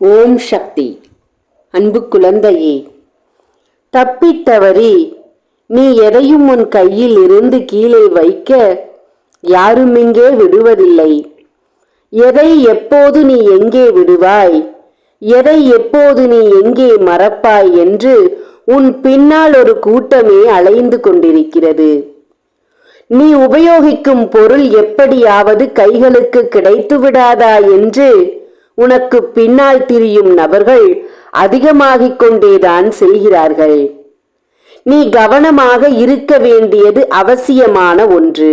ஓம் சக்தி. அன்பு குழந்தையே தப்பித்தவறி நீ எதையும் உன் கையில் இருந்து கீழே வைக்க யாரும் இங்கே விடுவதில்லை. எதை எப்போது நீ எங்கே விடுவாய் எதை எப்போது நீ எங்கே மறப்பாய் என்று உன் பின்னால் ஒரு கூட்டமே அலைந்து கொண்டிருக்கிறது. நீ உபயோகிக்கும் பொருள் எப்படியாவது கைகளுக்கு கிடைத்து விடாதா என்று உனக்கு பின்னால் திரியும் நபர்கள் அதிகமாகிக் கொண்டேதான் செல்கிறார்கள். நீ கவனமாக இருக்க வேண்டியது அவசியமான ஒன்று.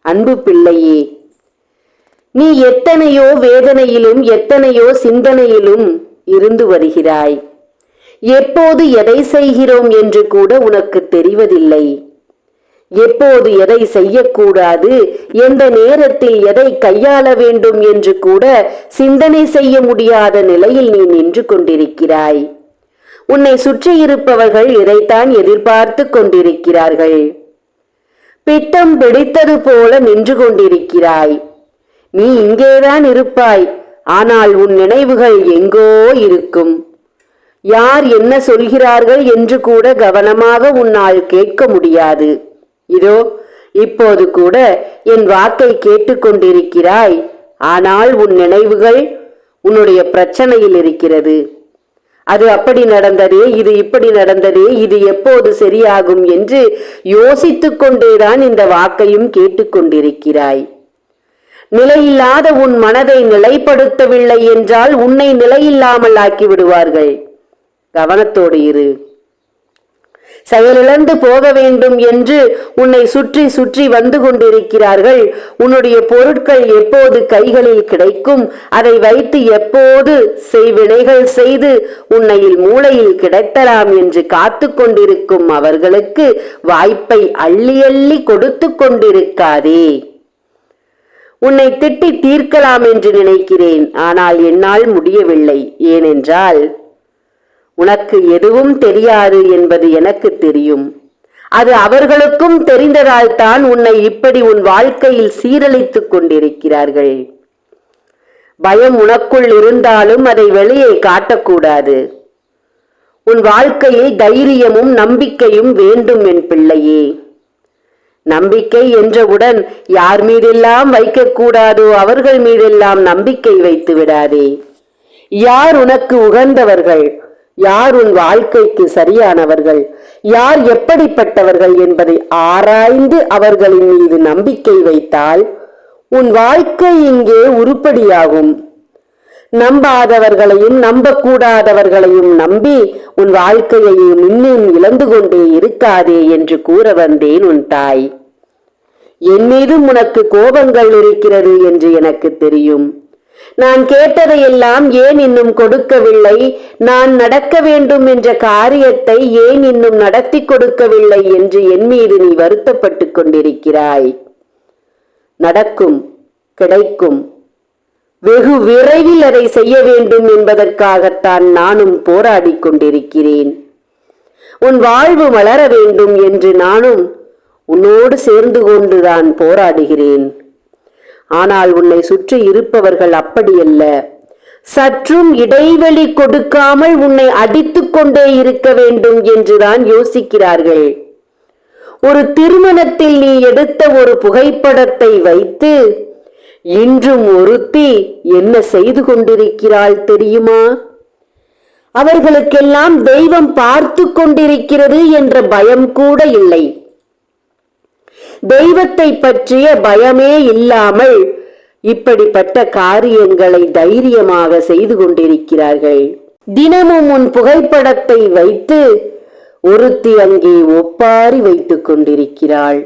அன்பு பிள்ளையே நீ எத்தனையோ வேதனையிலும் எத்தனையோ சிந்தனையிலும் இருந்து வருகிறாய். எப்போது எதை செய்கிறோம் என்று கூட உனக்கு தெரிவதில்லை. எப்போது எதை செய்யக்கூடாது? எந்த நேரத்தில் எதை கையாள வேண்டும் என்று கூட சிந்தனை செய்ய முடியாத நிலையில் நீ நின்று கொண்டிருக்கிறாய். உன்னை சுற்றியிருப்பவர்கள் இதைத்தான் எதிர்பார்த்து கொண்டிருக்கிறார்கள். பித்தம் பிடித்தது போல நின்று கொண்டிருக்கிறாய். நீ இங்கேதான் இருப்பாய். ஆனால் உன் நினைவுகள் எங்கோ இருக்கும். யார் என்ன சொல்கிறார்கள் என்று கூட கவனமாக உன்னால் கேட்க முடியாது. இதோ இப்போது கூட என் வாக்கை கேட்டுக்கொண்டிருக்கிறாய். ஆனால் உன் நினைவுகள் உன்னுடைய பிரச்சனையில் இருக்கிறது. அது அப்படி நடந்ததே இது இப்படி நடந்ததே இது எப்போது சரியாகும் என்று யோசித்து கொண்டேதான் இந்த வாக்கையும் கேட்டுக்கொண்டிருக்கிறாய். நிலையில்லாத உன் மனதை நிலைப்படுத்தவில்லை என்றால் உன்னை நிலையில்லாமல் ஆக்கி விடுவார்கள் கவனத்தோடு இரு. செயலிழந்து போக வேண்டும் என்று உன்னை சுற்றி சுற்றி வந்து கொண்டிருக்கிறார்கள். உன்னுடைய பொருட்கள் எப்போது கைகளில் கிடைக்கும்? அதை வைத்து எப்போது செய்வினைகள் செய்து உன்னையில் மூளையில் கிடைத்தலாம் என்று காத்து கொண்டிருக்கும் அவர்களுக்கு வாய்ப்பை அள்ளி அள்ளி கொடுத்து கொண்டிருக்காதே. உன்னை திட்டி தீர்க்கலாம் என்று நினைக்கிறேன். ஆனால் என்னால் முடியவில்லை. ஏனென்றால் உனக்கு எதுவும் தெரியாது என்பது எனக்கு தெரியும். அது அவர்களுக்கும் தெரிந்ததால் தான் உன்னை இப்படி உன் வாழ்க்கையில் சீரழித்துக் கொண்டிருக்கிறார்கள். பயம் உனக்குள் இருந்தாலும் அதை வெளியே காட்டக்கூடாது. உன் வாழ்க்கையில் தைரியமும் நம்பிக்கையும் வேண்டும் என் பிள்ளையே. நம்பிக்கை என்றவுடன் யார் மீதெல்லாம் வைக்கக்கூடாதோ அவர்கள் மீதெல்லாம் நம்பிக்கை வைத்து விடாதே. யார் உனக்கு உகந்தவர்கள்? யார் உன் வாழ்க்கைக்கு சரியானவர்கள்? யார் எப்படிப்பட்டவர்கள் என்பதை ஆராய்ந்து அவர்களின் மீது நம்பிக்கை வைத்தால் உன் வாழ்க்கை இங்கே உருப்படியாகும். நம்பாதவர்களையும் நம்பக்கூடாதவர்களையும் நம்பி உன் வாழ்க்கையையும் இன்னும் இழந்து கொண்டே இருக்காதே என்று கூற வந்தேன் உன் தாய். என் மீதும் உனக்கு கோபங்கள் இருக்கிறது என்று எனக்கு தெரியும். நான் கேட்டதையெல்லாம் ஏன் இன்னும் கொடுக்கவில்லை? நான் நடக்க வேண்டும் என்ற காரியத்தை ஏன் இன்னும் நடத்தி கொடுக்கவில்லை என்று என் மீது நீ வருத்தப்பட்டுக் கொண்டிருக்கிறாய். நடக்கும் கிடைக்கும். வெகு விரைவில் அதை செய்ய வேண்டும் என்பதற்காகத்தான் நானும் போராடி கொண்டிருக்கிறேன். உன் வாழ்வு வளர வேண்டும் என்று நானும் உன்னோடு சேர்ந்து கொண்டுதான் போராடுகிறேன். ஆனால் உன்னை சுற்றி இருப்பவர்கள் அப்படியல்ல. சற்றும் இடைவெளி கொடுக்காமல் உன்னை அடித்துக் கொண்டே இருக்க வேண்டும் என்றுதான் யோசிக்கிறார்கள். ஒரு திருமணத்தில் நீ எடுத்த ஒரு புகைப்படத்தை வைத்து இன்றும் ஒருத்தி என்ன செய்து கொண்டிருக்கிறாள் தெரியுமா? அவர்களுக்கெல்லாம் தெய்வம் பார்த்து கொண்டிருக்கிறது என்ற பயம் கூட இல்லை. தெய்வத்தை பற்றிய பயமே இல்லாமல் இப்படிப்பட்ட காரியங்களை தைரியமாக செய்து கொண்டிருக்கிறார்கள். தினமும் உன் புகைப்படத்தை வைத்து ஒருத்தி அங்கே ஒப்பாரி வைத்துக் கொண்டிருக்கிறாள்.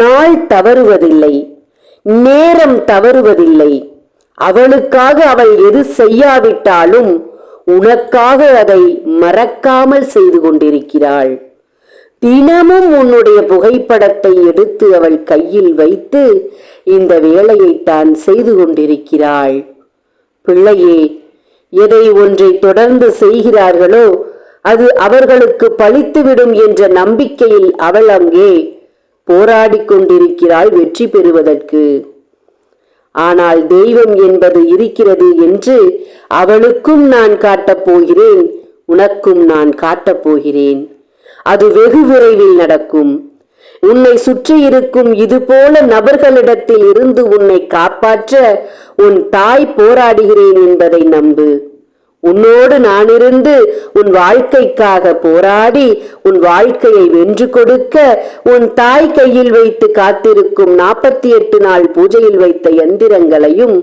நாள் தவறுவதில்லை நேரம் தவறுவதில்லை. அவளுக்காக அவள் எது செய்யாவிட்டாலும் உனக்காக அதை மறக்காமல் செய்து கொண்டிருக்கிறாள். தினமும் உன்னுடைய புகைப்படத்தை எடுத்து அவள் கையில் வைத்து இந்த வேலையை தான் செய்து கொண்டிருக்கிறாள். பிள்ளையே எதை ஒன்றை தொடர்ந்து செய்கிறார்களோ அது அவர்களுக்கு பழித்துவிடும் என்ற நம்பிக்கையில் அவள் அங்கே போராடிக் கொண்டிருக்கிறாள் வெற்றி பெறுவதற்கு. ஆனால் தெய்வம் என்பது இருக்கிறது என்று அவளுக்கும் நான் காட்டப் போகிறேன் உனக்கும் நான் காட்டப் போகிறேன். அது வெகு விரைவில் நடக்கும். உன்னை சுற்றி இருக்கும் இதுபோல நபர்களிடத்தில் இருந்து உன்னை காப்பாற்ற உன் தாய் போராடுகிறேன் என்பதை நம்பு. உன்னோடு நான் இருந்து உன் வாழ்க்கைக்காக போராடி உன் வாழ்க்கையை வென்று கொடுக்க உன் தாய் கையில் வைத்து காத்திருக்கும் நாற்பத்தி எட்டு நாள் பூஜையில் வைத்த எந்திரங்களையும்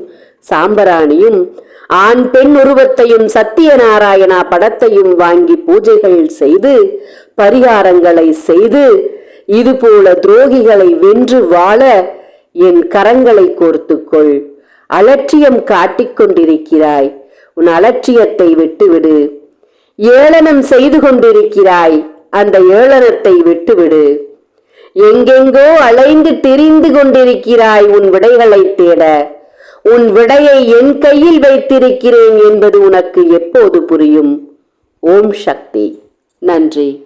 சாம்பராணியும் ஆண் பெண் உருவத்தையும் சத்தியநாராயணா படத்தையும் வாங்கி பூஜைகள் செய்து பரிகாரங்களை செய்து இதுபோல துரோகிகளை வென்று வாழ என் கரங்களை கோர்த்துக்கொள். அலட்சியம் காட்டிக் கொண்டிருக்கிறாய். உன் அலட்சியத்தை விட்டுவிடு. ஏளனம் செய்து கொண்டிருக்கிறாய். அந்த ஏளனத்தை விட்டுவிடு. எங்கெங்கோ அலைந்து திரிந்து கொண்டிருக்கிறாய் உன் விடைகளை தேட. உன் விடையை என் கையில் வைத்திருக்கிறேன் என்பது உனக்கு எப்போது புரியும்? ஓம் சக்தி. நன்றி.